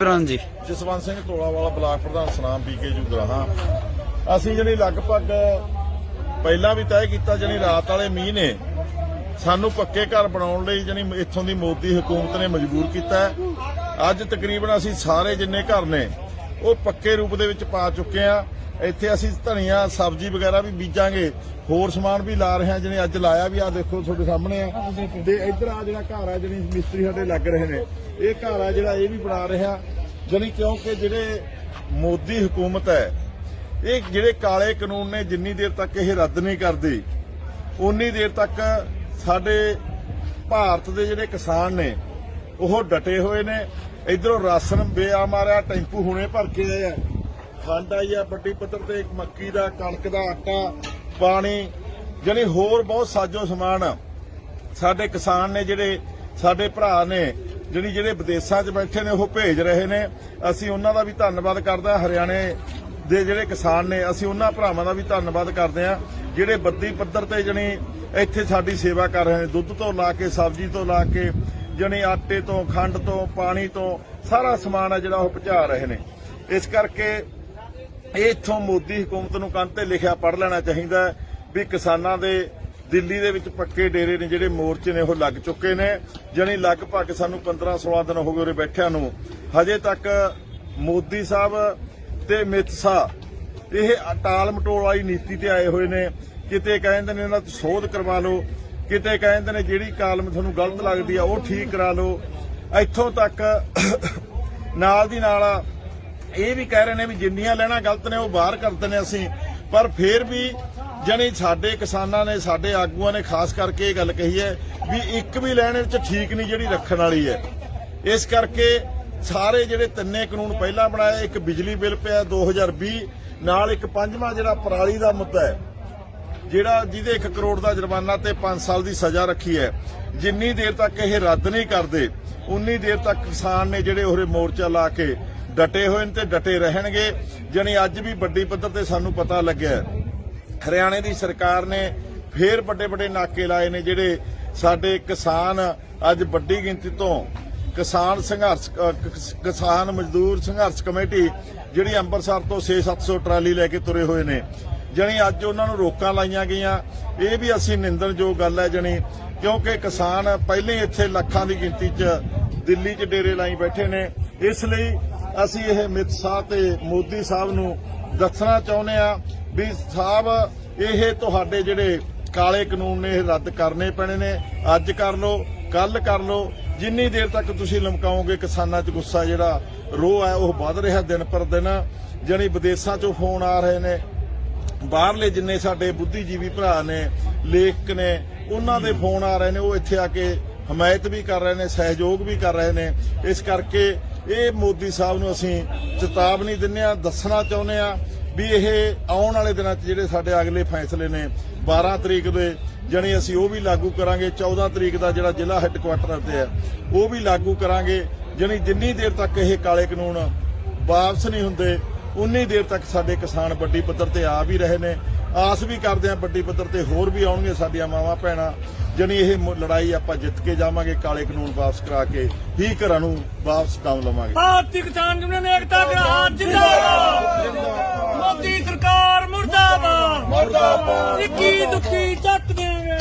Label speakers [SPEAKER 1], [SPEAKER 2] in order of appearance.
[SPEAKER 1] Burn ਜੀ
[SPEAKER 2] Jaswant Singh ਤੋਲਾਵਾਲਾ block ਪ੍ਰਧਾਨ ਸਨਾਮ BK ਜੁਗਰਾਹਾਂ। ਅਸੀਂ ਜਿਹੜੀ ਲਗਭਗ ਪਹਿਲਾਂ ਵੀ ਤੈਅ ਕੀਤਾ, ਜਿਹੜੀ ਰਾਤ ਵਾਲੇ ਮੀਂਹ ਨੇ, ਸਾਨੂੰ ਪੱਕੇ ਘਰ ਬਣਾਉਣ ਲਈ ਜਿਹੜੀ ਇੱਥੋਂ ਦੀ ਮੋਦੀ ਹਕੂਮਤ ਨੇ ਮਜਬੂਰ ਕੀਤਾ ਅੱਜ ਤਕਰੀਬਨ ਅਸੀਂ ਸਾਰੇ ਜਿੰਨੇ ਘਰ ਨੇ ਉਹ ਪੱਕੇ ਰੂਪ ਦੇ ਵਿੱਚ ਪਾ ਚੁੱਕੇ ਆ। ਇੱਥੇ ਅਸੀਂ ਧਨੀਆ, ਸਬਜ਼ੀ ਵਗੈਰਾ ਵੀ ਬੀਜਾਂਗੇ। ਹੋਰ ਸਮਾਨ ਵੀ ਲਾ ਰਹੇ ਹਾਂ, ਜਿਹਨੇ ਅੱਜ ਲਾਇਆ ਵੀ ਆ ਦੇਖੋ ਤੁਹਾਡੇ ਸਾਹਮਣੇ ਆ। ਤੇ ਇੱਧਰ ਆ ਜਿਹੜਾ ਘਰ ਆ, ਜਿਹੜੀ ਮਿਸਤਰੀ ਸਾਡੇ ਲੱਗ ਰਹੇ ਨੇ, ਇਹ ਘਰ ਆ ਜਿਹੜਾ ਇਹ ਵੀ ਬਣਾ ਰਿਹਾ ਜਾਣੀ ਕਿਉਂਕਿ ਜਿਹੜੇ ਮੋਦੀ ਹਕੂਮਤ ਹੈ, ਇਹ ਜਿਹੜੇ ਕਾਲੇ ਕਾਨੂੰਨ ਨੇ, ਜਿੰਨੀ ਦੇਰ ਤੱਕ ਇਹ ਰੱਦ ਨਹੀਂ ਕਰਦੀ ਉਨੀ ਦੇਰ ਤੱਕ ਸਾਡੇ ਭਾਰਤ ਦੇ ਜਿਹੜੇ ਕਿਸਾਨ ਨੇ, ਉਹ ਡਟੇ ਹੋਏ ਨੇ। ਇਧਰੋਂ ਰਾਸ਼ਨ ਬੇਆਮਾਰਿਆ ਟੈਂਪੂ ਹੁਣੇ ਭਰ ਕੇ ਆਏ ਆ ਖੰਡ ਆਈ ਆ, ਵੱਡੀ ਪੱਧਰ ਤੇ ਇੱਕ ਮੱਕੀ ਦਾ, ਕਣਕ ਦਾ, ਆਟਾ, ਪਾਣੀ, ਜਾਣੀ ਹੋਰ ਬਹੁਤ ਸਾਜੋ ਸਮਾਨ ਸਾਡੇ ਕਿਸਾਨ ਨੇ ਜਿਹੜੇ, ਸਾਡੇ ਭਰਾ ਨੇ ਜਿਹੜੀ ਜਿਹੜੇ ਵਿਦੇਸ਼ਾਂ 'ਚ ਬੈਠੇ ਨੇ, ਉਹ ਭੇਜ ਰਹੇ ਨੇ। ਅਸੀਂ ਉਹਨਾਂ ਦਾ ਵੀ ਧੰਨਵਾਦ ਕਰਦੇ ਹਾਂ। ਹਰਿਆਣੇ ਦੇ ਜਿਹੜੇ ਕਿਸਾਨ ਨੇ, ਅਸੀਂ ਉਹਨਾਂ ਭਰਾਵਾਂ ਦਾ ਵੀ ਧੰਨਵਾਦ ਕਰਦੇ ਹਾਂ। ਜਿਹੜੇ ਬੱਦੀ ਪੱਧਰ ਤੇ ਜਣੀ ਇੱਥੇ ਸਾਡੀ ਸੇਵਾ ਕਰ ਰਹੇ ਨੇ। ਦੁੱਧ ਤੋਂ ਲਾ ਕੇ, ਸਬਜ਼ੀ ਤੋਂ ਲਾ ਕੇ ਜਣੀ ਆਟੇ ਤੋਂ, ਖੰਡ ਤੋਂ, ਪਾਣੀ ਤੋਂ ਸਾਰਾ ਸਮਾਨ ਆ ਜਿਹੜਾ ਉਹ ਪਹੁੰਚਾ ਰਹੇ ਨੇ। ਇਸ ਕਰਕੇ ਇਹ ਇੱਥੋਂ ਮੋਦੀ ਹਕੂਮਤ ਨੂੰ ਕੰਨ ਤੇ ਲਿਖਿਆ ਪੜ ਲੈਣਾ ਚਾਹੀਦਾ ਵੀ ਕਿਸਾਨਾਂ ਦੇ ਦਿੱਲੀ ਦੇ ਵਿੱਚ ਪੱਕੇ ਡੇਰੇ ਨੇ ਜਿਹੜੇ ਮੋਰਚੇ ਨੇ, ਉਹ ਲੱਗ ਚੁੱਕੇ ਨੇ। ਜਾਣੀ ਲਗਭਗ ਸਾਨੂੰ 15 16 ਦਿਨ ਹੋ ਗਏ ਉਰੇ ਬੈਠਿਆਂ ਨੂੰ। ਹਜੇ ਤੱਕ ਮੋਦੀ ਸਾਹਿਬ ਤੇ ਅਮਿਤ ਸ਼ਾਹ ਇਹ ਟਾਲ ਮਟੋਲ ਵਾਲੀ ਨੀਤੀ ਤੇ ਆਏ ਹੋਏ ਨੇ। ਕਿਤੇ ਕਹਿੰਦੇ ਨੇ, ਇਹਨਾਂ ਤੋਂ ਸੋਧ ਕਰਵਾ ਲਓ। ਕਿਤੇ ਕਹਿੰਦੇ ਨੇ ਜਿਹੜੀ ਕਾਲਮ ਤੁਹਾਨੂੰ ਗਲਤ ਲੱਗਦੀ ਆ, ਉਹ ਠੀਕ ਕਰਾ ਲਓ। ਇੱਥੋਂ ਤੱਕ ਨਾਲ ਦੀ ਨਾਲ ਇਹ ਵੀ ਕਹਿ ਰਹੇ ਨੇ ਵੀ ਜਿੰਨੀਆਂ ਲੈਣਾ ਗਲਤ ਨੇ, ਉਹ ਬਾਹਰ ਕਰਦੇ ਨੇ ਅਸੀਂ। ਪਰ ਫਿਰ ਵੀ ਜਾਣੀ ਸਾਡੇ ਕਿਸਾਨਾਂ ਨੇ, ਸਾਡੇ ਆਗੂਆਂ ਨੇ ਖਾਸ ਕਰਕੇ ਇਹ ਗੱਲ ਕਹੀ ਹੈ ਵੀ ਇੱਕ ਵੀ ਲੈਣ ਵਿੱਚ ਠੀਕ ਨਹੀਂ ਜਿਹੜੀ ਰੱਖਣ ਵਾਲੀ ਹੈ। ਇਸ ਕਰਕੇ ਸਾਰੇ ਜਿਹੜੇ ਤਿੰਨੇ ਕਾਨੂੰਨ ਪਹਿਲਾਂ ਬਣਾਏ, ਇੱਕ ਬਿਜਲੀ ਬਿੱਲ ਪਿਆ 2020 ਨਾਲ ਇੱਕ ਪੰਜਵਾਂ ਜਿਹੜਾ ਪਰਾਲੀ ਦਾ ਮੁੱਦਾ ਹੈ ਜਿਹੜਾ ਜਿਹਦੇ 1 ਕਰੋੜ ਦਾ ਜੁਰਮਾਨਾ ਤੇ 5 ਸਾਲ ਦੀ ਸਜ਼ਾ ਰੱਖੀ ਹੈ, ਜਿੰਨੀ ਦੇਰ ਤੱਕ ਇਹ ਰੱਦ ਨਹੀਂ ਕਰਦੇ, ਉਨੀ ਦੇਰ ਤੱਕ ਕਿਸਾਨ ਨੇ ਜਿਹੜੇ ਉਹਰੇ ਮੋਰਚਾ ਲਾ ਕੇ ਡਟੇ ਹੋਏ ਨੇ ਤੇ ਡਟੇ ਰਹਿਣਗੇ। ਜਾਣੀ ਅੱਜ ਵੀ ਵੱਡੀ ਪੱਧਰ ਤੇ ਸਾਨੂੰ ਪਤਾ ਲੱਗਿਆ ਹਰਿਆਣੇ ਦੀ ਸਰਕਾਰ ਨੇ ਫੇਰ ਵੱਡੇ ਵੱਡੇ ਨਾਕੇ ਲਾਏ ਨੇ ਜਿਹੜੇ ਸਾਡੇ ਕਿਸਾਨ ਅੱਜ ਵੱਡੀ ਗਿਣਤੀ ਤੋਂ ਕਿਸਾਨ ਸੰਘਰਸ਼ ਕਿਸਾਨ ਮਜ਼ਦੂਰ ਸੰਘਰਸ਼ ਕਮੇਟੀ ਜਿਹੜੀ ਅੰਮ੍ਰਿਤਸਰ ਤੋਂ 6-700 ਟਰਾਲੀ ਲੈ ਕੇ ਤੁਰੇ ਹੋਏ ਨੇ। ਜਣੀ ਅੱਜ ਉਹਨਾਂ ਨੂੰ ਰੋਕਾਂ ਲਾਈਆਂ ਗਈਆਂ। ਇਹ ਵੀ ਅਸੀਂ ਨਿੰਦਣਯੋਗ ਗੱਲ ਹੈ ਜਣੀ, ਕਿਉਂਕਿ ਕਿਸਾਨ ਪਹਿਲੇ ਇੱਥੇ ਲੱਖਾਂ ਦੀ ਗਿਣਤੀ 'ਚ ਦਿੱਲੀ 'ਚ ਡੇਰੇ ਲਾਈ ਬੈਠੇ ਨੇ। ਇਸ ਲਈ ਅਸੀਂ ਇਹ ਅਮਿਤ ਸ਼ਾਹ ਤੇ ਮੋਦੀ ਸਾਹਿਬ ਨੂੰ ਦੱਸਣਾ ਚਾਹੁੰਦੇ ਆ ਵੀ ਸਾਹਿਬ, ਇਹ ਤੁਹਾਡੇ ਜਿਹੜੇ ਕਾਲੇ ਕਾਨੂੰਨ ਨੇ, ਇਹ ਰੱਦ ਕਰਨੇ ਪੈਣੇ ਨੇ। ਅੱਜ ਕਰ ਲਓ, ਕੱਲ ਕਰ ਲੋ ਜਿੰਨੀ ਦੇਰ ਤੱਕ ਤੁਸੀਂ ਲਮਕਾਓਗੇ ਕਿਸਾਨਾਂ 'ਚ ਗੁੱਸਾ ਜਿਹੜਾ ਰੋਹ ਹੈ, ਉਹ ਵੱਧ ਰਿਹਾ ਦਿਨ ਪਰ ਦਿਨ। ਜਾਣੀ ਵਿਦੇਸ਼ਾਂ 'ਚੋਂ ਫੋਨ ਆ ਰਹੇ ਨੇ। ਬਾਹਰਲੇ ਜਿੰਨੇ ਸਾਡੇ ਬੁੱਧੀਜੀਵੀ ਭਰਾ ਨੇ, ਲੇਖਕ ਨੇ, ਉਹਨਾਂ ਦੇ ਫੋਨ ਆ ਰਹੇ ਨੇ, ਉਹ ਇੱਥੇ ਆ ਕੇ ਹਮਾਇਤ ਵੀ ਕਰ ਰਹੇ ਨੇ, ਸਹਿਯੋਗ ਵੀ ਕਰ ਰਹੇ ਨੇ। ਇਸ ਕਰਕੇ ਇਹ ਮੋਦੀ ਸਾਹਿਬ ਨੂੰ ਅਸੀਂ ਚੇਤਾਵਨੀ ਦਿੰਨੇ ਆ ਦੱਸਣਾ ਚਾਹੁੰਦੇ ਆ ਵੀ ਇਹ ਆਉਣ ਵਾਲੇ ਦਿਨਾਂ 'ਚ ਜਿਹੜੇ ਸਾਡੇ ਅਗਲੇ ਫੈਸਲੇ ਨੇ 12 ਤਰੀਕ ਦੇ, ਜਣੀ ਅਸੀਂ ਉਹ ਵੀ ਲਾਗੂ ਕਰਾਂਗੇ 14 ਤਰੀਕ ਦਾ ਜਿਹੜਾ ਜ਼ਿਲ੍ਹਾ ਹੈੱਡਕੁਆਟਰ ਤੇ ਹੈ, ਉਹ ਵੀ ਲਾਗੂ ਕਰਾਂਗੇ। ਜਣੀ ਜਿੰਨੀ ਦੇਰ ਤੱਕ ਇਹ ਕਾਲੇ ਕਾਨੂੰਨ ਵਾਪਸ ਨਹੀਂ ਹੁੰਦੇ ਉਨੀ ਦੇਰ ਤੱਕ ਸਾਡੇ ਕਿਸਾਨ ਵੱਡੀ ਪੱਧਰ ਤੇ ਆ ਵੀ ਰਹੇ ਨੇ। ਆਸ ਵੀ ਕਰਦੇ ਆ ਵੱਡੀ ਪੱਧਰ ਤੇ ਹੋਰ ਵੀ ਆਉਣਗੇ ਸਾਡੀਆਂ ਮਾਵਾਂ ਭੈਣਾਂ। ਜਣੀ ਇਹ ਲੜਾਈ ਆਪਾਂ ਜਿੱਤ ਕੇ ਜਾਵਾਂਗੇ ਕਾਲੇ ਕਾਨੂੰਨ ਵਾਪਸ ਕਰਾ ਕੇ ਹੀ ਘਰਾਂ ਨੂੰ ਵਾਪਸ ਕੰਮ ਲਵਾਂਗੇ।
[SPEAKER 3] ਭਾਰਤੀ ਕਿਸਾਨ ਯੂਨੀਅਨ ਏਕਤਾ ਗ੍ਰਾਮ ਜਿੰਦਾਬਾਦ! ਮੋਦੀ ਸਰਕਾਰ ਮੁਰਦਾਬਾਦ!
[SPEAKER 2] ਮੁਰਦਾਬਾਦ!
[SPEAKER 3] ਇੱਕੀ ਦੁੱਖੀ ਚੱਕ ਦੇਵੇ